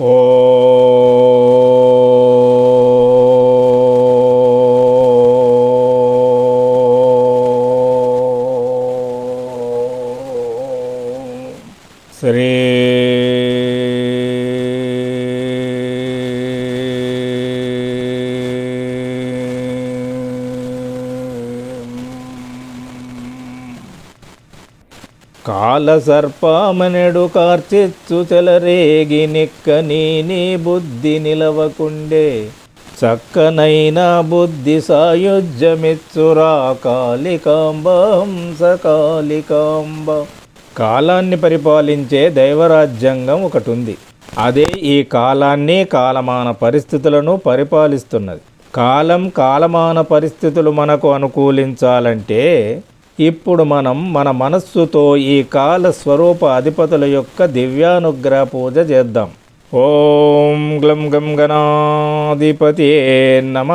ఓ కాలసర్పమనెడు కార్చిచ్చు చెలరేగి నిక్కని నీ బుద్ధి నిలవకుండే. చక్కనైన బుద్ధి సాయుజ్యమిచ్చురా కాళికాంబం హంస కాలాన్ని పరిపాలించే దైవరాజ్యాంగం ఒకటి ఉంది అదే ఈ కాలాన్ని కాలమాన పరిస్థితులను పరిపాలిస్తున్నది. కాలం కాలమాన పరిస్థితులు మనకు అనుకూలించాలంటే ఇప్పుడు మనం మన మనస్సుతో ఈ కాల స్వరూప అధిపతుల యొక్క దివ్యానుగ్రహ పూజ చేద్దాం. ఓం గ్లం గం గణాధిపతి నమ.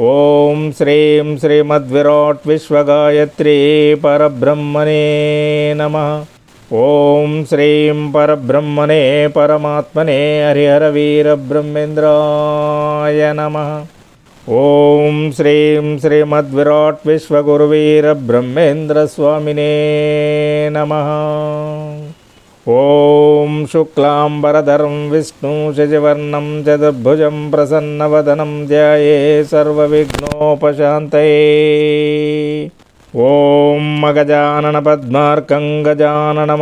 ఓం శ్రీం శ్రీమద్విరాట్ విశ్వగాయత్రీ పరబ్రహ్మణే నమ. ఓం శ్రీం పరబ్రహ్మణే పరమాత్మనే హరిహర వీరబ్రహ్మేంద్రాయ నమ. ఓం శ్రీం శ్రీమద్విరాట్ విశ్వగురువీర బ్రహ్మేంద్ర స్వామినే నమ ఓం శుక్లాంబరధరం విష్ణు శశివర్ణం చతుర్భుజం ప్రసన్నవదనం ధ్యాయే సర్వవిఘ్నోపశాంతయే ఓం మగజానన పద్మార్కం గజానన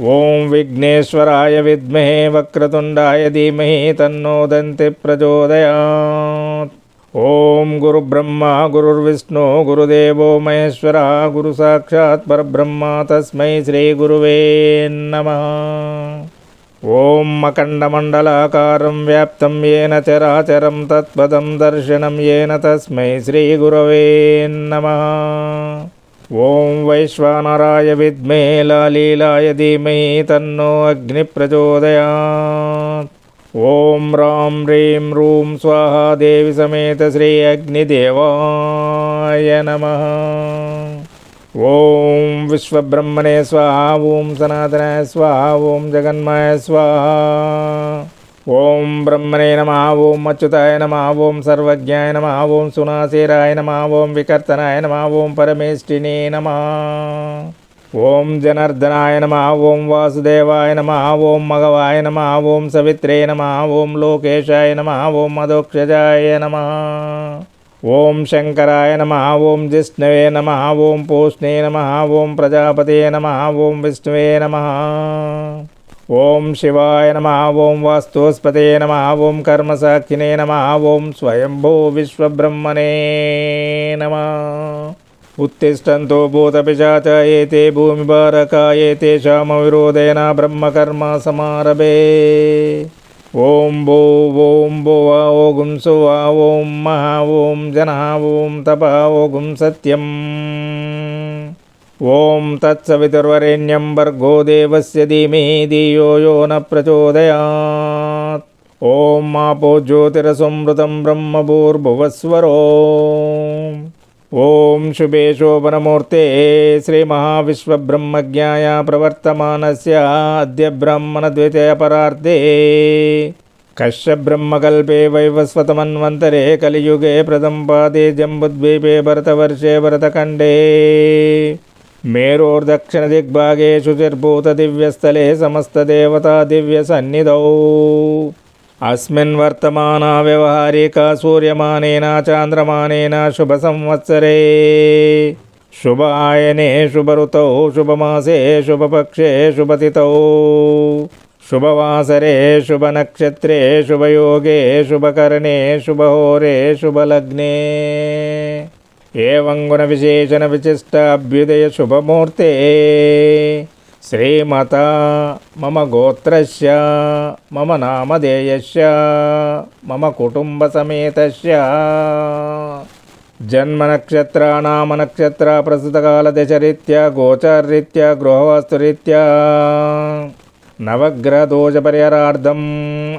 ఓం విఘ్నేశ్వరాయ విద్మహే వక్రతుండాయ ధీమహి తన్నో దంతి ప్రచోదయాత్. ఓం గురుబ్రహ్మ గురుర్విష్ణు గురుదేవో మహేశ్వర గురు సాక్షాత్ పరబ్రహ్మ తస్మై శ్రీ గురువే నమ. ఓం అఖండమండలాకారం వ్యాప్తం ఏన చరాచరం తత్పదం దర్శనం ఏన తస్మై శ్రీ గురవే నమ. ఓం వైశ్వానరాయ విద్మే లాలీలాయ ధీమహి తన్నో అగ్ని ప్రచోదయాత్ ఓం రాం హ్రీం రూం స్వాహా దేవి సమేత శ్రీ అగ్నిదేవాయ నమ ఓం విశ్వబ్రహ్మణే స్వాహ ఓం సనాతనాయ స్వాహ ఓం జగన్మాయ స్వాహ ఓం బ్రహ్మణే నమ ఓం అచ్యుతాయ నమ ఓం సర్వజ్ఞాయ నమ ఓం సునాశీరాయ నమ ఓం వికర్తనాయ నమ ఓం పరమేష్ఠినే నమ ఓం జనార్దనాయ నమ ఓం వాసుదేవాయ నమ ఓం మగవాయ నమ ఓం సవిత్రే నమ ఓం లోకేశాయ నమ ఓం మధోక్షజాయ నమ ఓం శంకరాయ నమ ఓం జిష్ణవే నమ ఓం పూష్ణే నమ ఓం ప్రజాపతే నమ ఓం విష్ణువే నమ ఓం శివాయ నమ ఓం వాస్తోస్పతే నమ ఓం కర్మసాక్షినే నమ ఓం స్వయంభూ విశ్వబ్రహ్మణే నమ उत्तिष्ठन्तो भूतपिशाच एते भूमिभारका एतेषामविरोधेन ब्रह्मकर्म समारभे ॐ भो ॐ भो वा ओगुं सु वा ॐ महा ॐ जनः ॐ तपः ओगुं सत्यम् ॐ तत्सवितुर्वरेण्यं भर्गो देवस्य धीमे धियो यो न प्रचोदयात् ॐ आपो ज्योतिरसंमृतं ब्रह्मभूर्भुवस्वरो ॐ शुभे शोभनमूर्ते श्रीमहाविश्वब्रह्मज्ञाय प्रवर्तमानस्य अद्य ब्राह्मणद्वितीयपरार्धे कश्यब्रह्मकल्पे वैवस्वतमन्वन्तरे कलियुगे प्रदम्पादे जम्बुद्वीपे भरतवर्षे भरतखण्डे मेरोर्दक्षिणदिग्भागेषु दिव्य समस्तदेवतादिव्यसन्निधौ अस्मिन् वर्तमाना व्यवहारिका सूर्यमानेन शुभ शुभसंवत्सरे। शुभ शुभऋतौ, शुभमासे, शुभपक्षे, शुभतिथौ। शुभवासरे शुभ नक्षत्रे शुभयोगे, शुभकर्णे, शुभहोरे, शुभलग्ने। ఏం గుణ విశేషణ విశిష్ట అభ్యుదయ శుభమూర్తే శ్రీమత మమ గోత్రస్ మమ నామధేయస్ మమ కుటుంబ సమేత జన్మనక్షత్రానామనక్షత్ర ప్రస్తుతకాల దశరీత్యా గోచరరీత్యా గృహవాస్తురీత్యా నవగ్రదోషపరిహరార్థం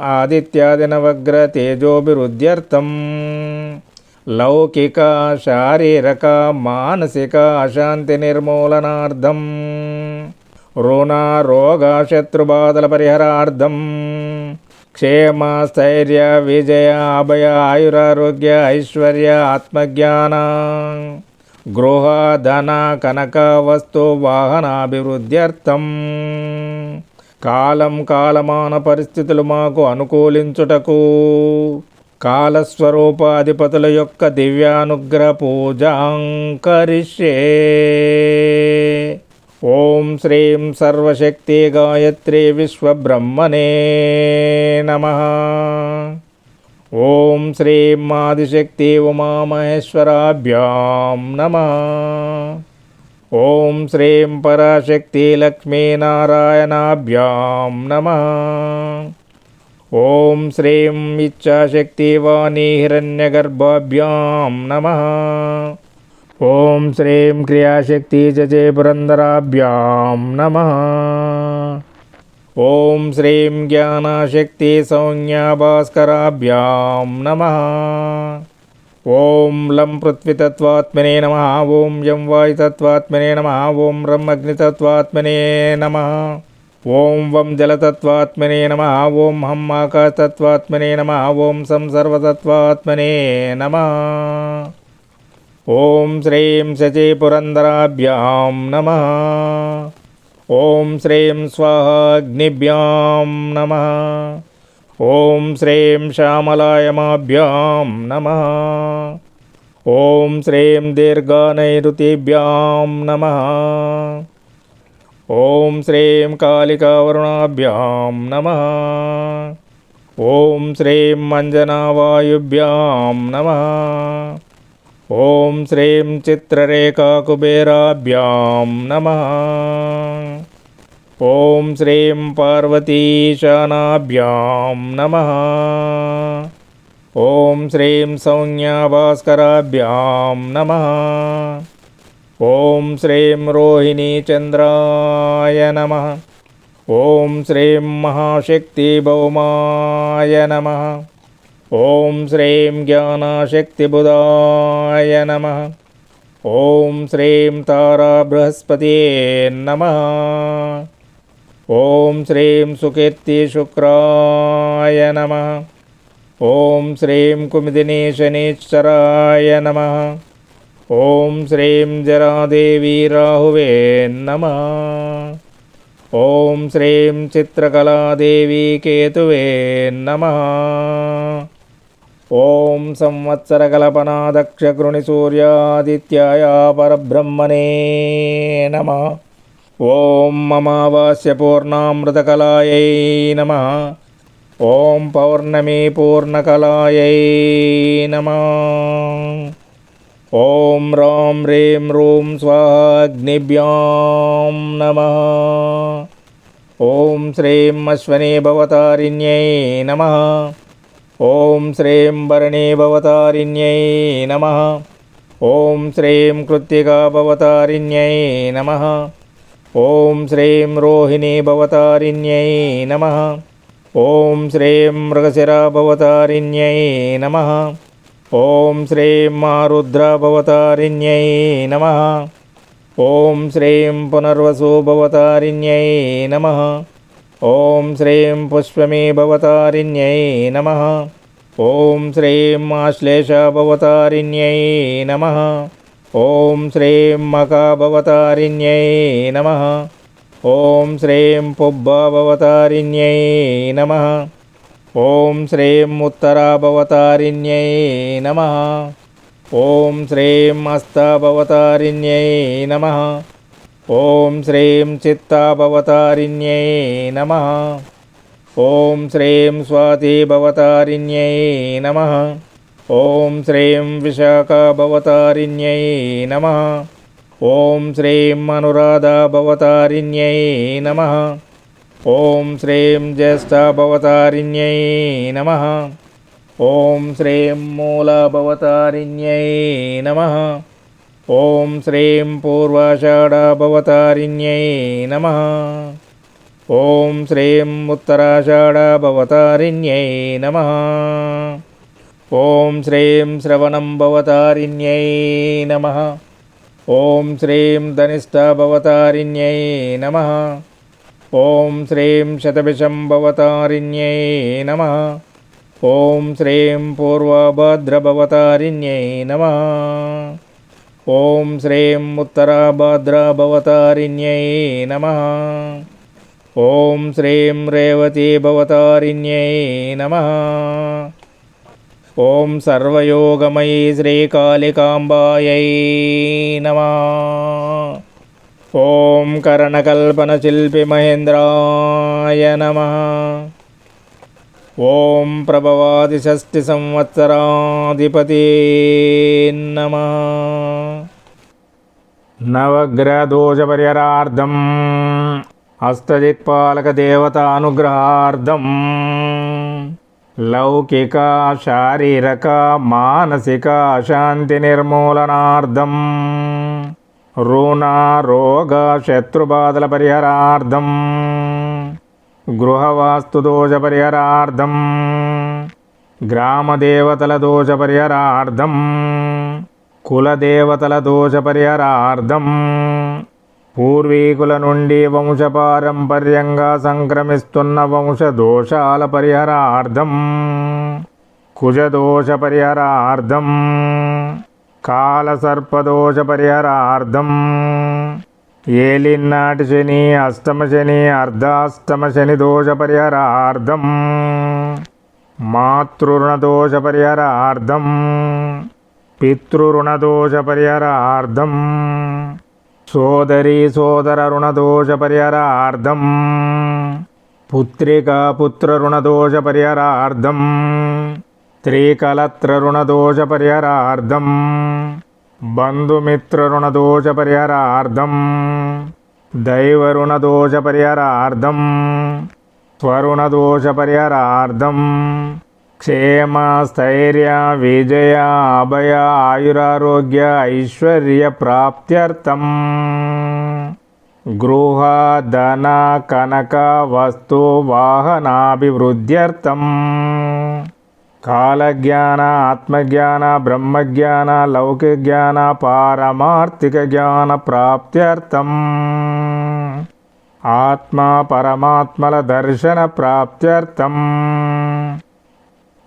ఆదిత్యాది నవగ్ర తేజోభివృద్ధ్యర్థం. లౌకిక శారీరక మానసిక అశాంతి నిర్మూలనార్థం రుణ రోగ శత్రుబాధల పరిహారార్థం క్షేమ స్థైర్య విజయ అభయ ఆయురారోగ్య ఐశ్వర్య ఆత్మజ్ఞాన గృహ ధన కనక వస్తు వాహనాభివృద్ధ్యర్థం కాలం కాలమాన పరిస్థితులు మాకు అనుకూలించుటకు కాలస్వరూపాధిపతుల యొక్క దివ్యానుగ్రహ పూజాంకరిష్యే ఓం శ్రీం సర్వశక్తి గాయత్రి విశ్వబ్రహ్మణే నమ. ఓం శ్రీం ఆదిశక్తి ఉమామహేశ్వరాభ్యాం నమ. ఓం శ్రీం పరాశక్తి లక్ష్మీనారాయణాభ్యాం నమ. ఓం శ్రీం ఇచ్ఛాశక్తి వాణి హిరణ్యగర్భాభ్యాం నమ. ఓం శ్రీం క్రియాశక్తి జజే పురందరాభ్యాం నమ. ఓం శ్రీం జ్ఞానశక్తి సౌజ్ఞాభాస్కరాభ్యాం నమ. ఓం లం పృథ్వీతత్వాత్మనే నమ. ఓం యం వాయుతత్వాత్మనే నమ. ఓం రం అగ్నితత్వాత్మనే నమ ఓం వం జలతత్వాత్మనే నమ ఓం హం ఆకాశతత్వాత్మనే నమ ఓం సం సర్వతత్వాత్మనే నమ ఓం శ్రీం శచీపురందరాభ్యాం నమ ఓం శ్రీం స్వాహాగ్నిభ్యాం నమ ఓం శ్రీం శ్యామలాయమాభ్యాం నమ ఓం శ్రీం దీర్ఘానైరుతిభ్యాం నమ ఓం శ్రీం కాళికావరుణాభ్యాం నమ ఓం శ్రీం మంజనావాయుభ్యాం నమ ఓం శ్రీం చిత్రరేఖాకుబేరాభ్యాం నమ ఓం శ్రీం పార్వతీశానాభ్యాం నమ ఓం శ్రీం సౌజ్ఞాభాస్కరాభ్యాం ॐ श्रीं रोहिणीचन्द्राय नमः। ॐ श्रीं महाशक्तिभौमाय नमः। ॐ श्रीं ज्ञानाशक्तिबुधाय नमः। ॐ श्रीं तारा नमः। ॐ श्रीं सुकीर्तिशुक्राय नमः। ॐ श्रीं कुमिदिनीशनेश्वराय नमः। శ్రీం కుమిదిని శనీశ్వరాయ నమ ఓం శ్రీం జరాదేవి రాహువే నమ ఓం శ్రీం చిత్రకళాదేవి కేతువే నమ ఓం సంవత్సరకల్పనాదక్షగృణి సూర్యాదిత్యాయ పరబ్రహ్మణే నమ ఓం అమావాస్య పూర్ణామృతకలాయై నమ ఓం పౌర్ణమి పూర్ణకలాయై నమ. ఓం రాం రీం రూం స్వాగ్నిభ్యాం నమ. ఓం శ్రీం అశ్వనీ భవతారిణ్యై నమ. ఓం శ్రీం భరణీ భవతారిణ్యై నమ. ఓం శ్రీం కృత్తికా భవతారిణ్యై నమ. ఓం శ్రీం రోహిణీ భవతారిణ్యై నమ. ఓం శ్రీం మృగశిరా భవతారిణ్యై నమ. ఓం శ్రీం ఆరుద్రా భవతారిణ్యై నమ. ఓం శ్రీం పునర్వసు భవతారిణ్యై నమ. ఓం శ్రీం పుష్పమీ భవతారిణ్యై నమ. ఓం శ్రీం ఆశ్లేష భవతారిణ్యై నమ. ఓం శ్రీం మకా నమ ఓం శ్రీం పుబ్బా నమ ఓం శ్రీం ఉత్తరాభవతారిణ్యై నమ. ఓం శ్రీం అస్తాభవతారిణ్యై నమ. ఓం శ్రీం చిత్తాభవతారిణ్యై నమ. ఓం శ్రీం స్వాతిభవతారిణ్యై నమ. ఓం శ్రీం విశాఖాభవతారిణ్యై నమ. ఓం శ్రీం అనురాధాభవతారిణ్యై నమ. ఓం శ్రీం జ్యేష్ఠభవతారిణ్యై నమ. ఓం శ్రీం మూలభవతారిణ్యై నమ. ఓం శ్రీం పూర్వాషాఢభవతారిణ్యై నమ. ఓం శ్రీం ఉత్తరాషాఢభవతారిణ్యై నమ. ఓం శ్రీం శ్రవణం భవతారిణ్యై నమ. ఓం శ్రీం ధనిష్టాభవతారిణ్యై నమ. ఓం శ్రీం శతభిషంభవతారిణ్యై నమ. ఓం శ్రీం పూర్వభద్రభవతారిణ్యై నమ. ఓం శ్రీం ఉత్తరాభద్రభవతారిణ్యై నమ. ఓం శ్రీం రేవతీభవతారిణ్యై నమ. ఓం సర్వయోగమయీ శ్రీకాళికాంబాయై నమ. ఓం కరణకల్పనశిల్పి మహేంద్రాయ నమ. ఓం ప్రభవాది ప్రభవాదిషష్టి సంవత్సరాధిపతి నమ. నవగ్రహదోషపరిహరార్థం అష్టదిక్పాలకదేవతానుగ్రహార్థం లౌకిక శారీరక మానసిక శాంతి నిర్మూలనార్థం. రుణారోగ శత్రుబాధల పరిహారార్థం గృహవాస్తు దోష పరిహారార్థం గ్రామదేవతల దోష పరిహారార్థం కులదేవతల దోష పరిహారార్థం పూర్వీకుల నుండి వంశపారంపర్యంగా సంక్రమిస్తున్న వంశదోషాల పరిహారార్థం కుజదోష పరిహారార్థం కాలసర్పదోష పరిహారార్థం ఏలినాటి శని అష్టమ శని అర్ధాష్టమ శని దోష పరిహారార్థం మాతృణదోష పరిహారార్థం పితృరుణదోష పరిహారార్థం సోదరి సోదర రుణదోష పరిహారార్థం పుత్రికా పుత్ర రుణదోష పరిహారార్థం స్త్రీకలత్ర రుణదోష పరిహారార్థం బంధుమిత్ర పరిహారార్థం దైవ పరిహారార్థం స్వరుణదోష పరిహారార్థం క్షేమ స్థైర్య విజయ అభయ ఆయురారోగ్య ఐశ్వర్య ప్రాప్త్యర్థం గృహ ధన కనక వస్తు వాహనాభివృద్ధ్యర్థం కాలజ్ఞాన ఆత్మజ్ఞాన బ్రహ్మజ్ఞాన లౌకిక జ్ఞాన పారమార్థిక జ్ఞాన ప్రాప్త్యర్థం. ఆత్మ పరమాత్మల దర్శన ప్రాప్త్యర్థం.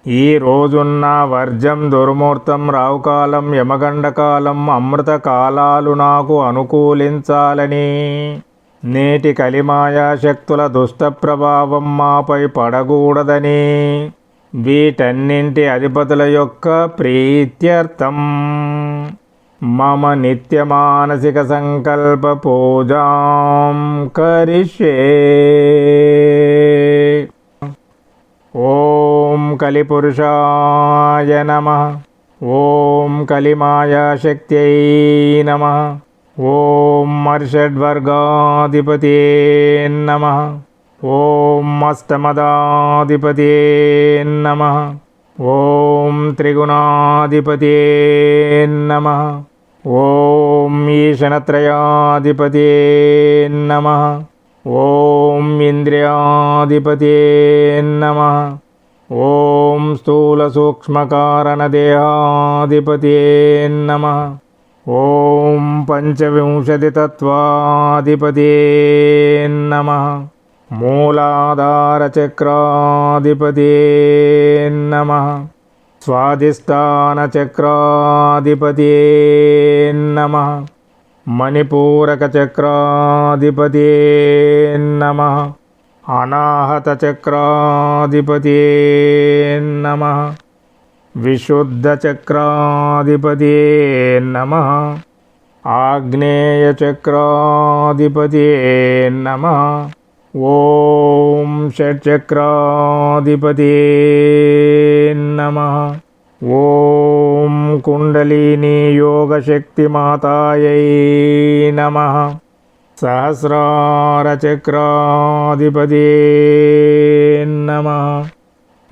ఈ రోజున్న వర్జం దుర్ముహూర్తం రావుకాలం యమగండకాలం అమృత కాలాలు నాకు అనుకూలించాలని. నేటి కలిమాయా శక్తుల దుష్ట ప్రభావం మాపై పడకూడదని. వీటన్నింటి అధిపతుల యొక్క ప్రీత్యర్థం. మమ నిత్య మానసిక సంకల్ప పూజాం కరిష్యే. ఓం కలిపురుషాయ నమ. ఓం కలిమాయాశక్త్యై నమ. ఓం మర్షడ్వర్గాధిపతే నమ. ॐ अष्टमदाधिपते नमः। ॐ त्रिगुणाधिपमः ॐ ईशनत्रयाधिपते नमः। ॐ इन्द्रियाधिपते नमः। ॐ स्थूलसूक्ष्मकारणदेहाधिपते नमः। ॐ पञ्चविंशतितत्त्वाधिपतेन्न మూలాధారచక్రాధిపతే నమ. స్వాధిష్టానచక్రాధిపతే నమ. మణిపూరకచక్రాధిపతే నమ. అనాహతచక్రాధిపతే నమ. విశుద్ధచక్రాధిపతే నమ. ఆగ్నేయచక్రాధిపతే నమ. ఓం షట్చక్రాధిపతే నమ. ఓం కుండలిని యోగశక్తిమాతాయై నమ. సహస్రారచక్రాధిపతి నమ.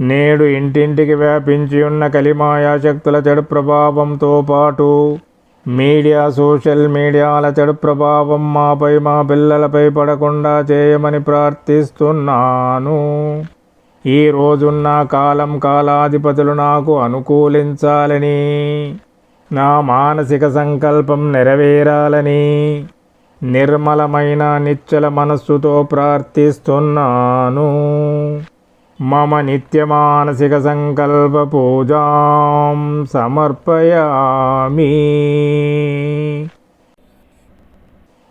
నేడు ఇంటింటికి వ్యాపించి ఉన్న కలిమాయా శక్తుల చెడు ప్రభావంతో పాటు మీడియా సోషల్ మీడియాల చెడు ప్రభావం మాపై మా పిల్లలపై పడకుండా చేయమని ప్రార్థిస్తున్నాను. ఈ రోజున్న కాలం కాలాధిపతులు నాకు అనుకూలించాలని నా మానసిక సంకల్పం నెరవేరాలని నిర్మలమైన నిశ్చల మనస్సుతో ప్రార్థిస్తున్నాను. మమ నిత్యమానసిక సంకల్ప పూజాం సమర్పయామి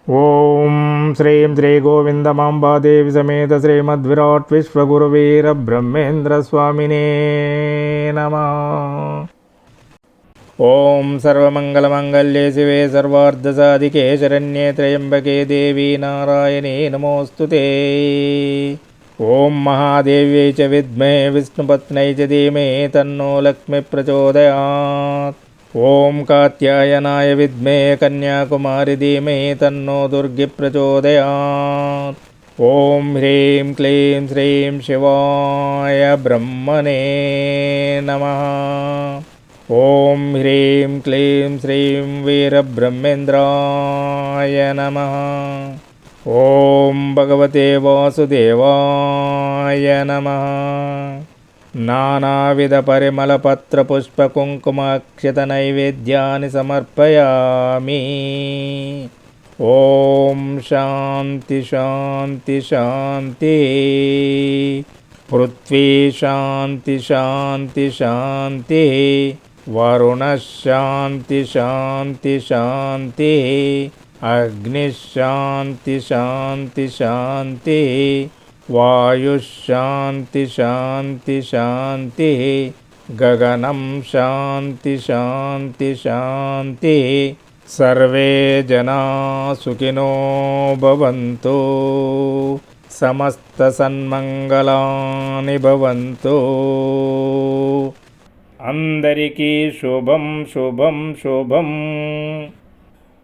ఓం శ్రీం శ్రీ గోవిందమాంబాదేవి సమేత శ్రీమద్విరాట్ విశ్వగురువీర బ్రహ్మేంద్ర స్వామినే నమ ఓం సర్వమంగళమంగళ్యే శివే సర్వార్ధసాధికే శరణ్యే త్రయంబకే దేవి నారాయణే నమోస్తుతే ఓం మహాదేవ్యై చ విద్మే విష్ణుపత్నై చ ధీమే తన్నో లక్ష్మి ప్రచోదయాత్. ఓం కాత్యాయనాయ విద్మే కన్యాకుమారి ధీమే తన్నో దుర్గి ప్రచోదయాత్. ఓం హ్రీం క్లీం శ్రీం శివాయ బ్రహ్మణే నమ. ఓం హ్రీం క్లీం శ్రీం వీరబ్రహ్మేంద్రాయ నమ. ఓం భగవతే వాసుదేవాయ నమ. నానావిధ పరిమళపత్ర పుష్పకుంకుమాక్షత నైవేద్యాన్ని సమర్పయామి. ఓం శాంతి శాంతి శాంతి. పృథ్వీ శాంతి శాంతి శాంతి. వరుణశాంతి శాంతి శాంతి అగ్నిశాంతి శాంతి శాంతి వాయుశాంతి శాంతి శాంతి గగనం శాంతి శాంతి శాంతి. సర్వే జనా సుఖినో భవంతు సమస్త సన్మంగళాని భవంతు. అందరికీ శుభం శుభం శుభం.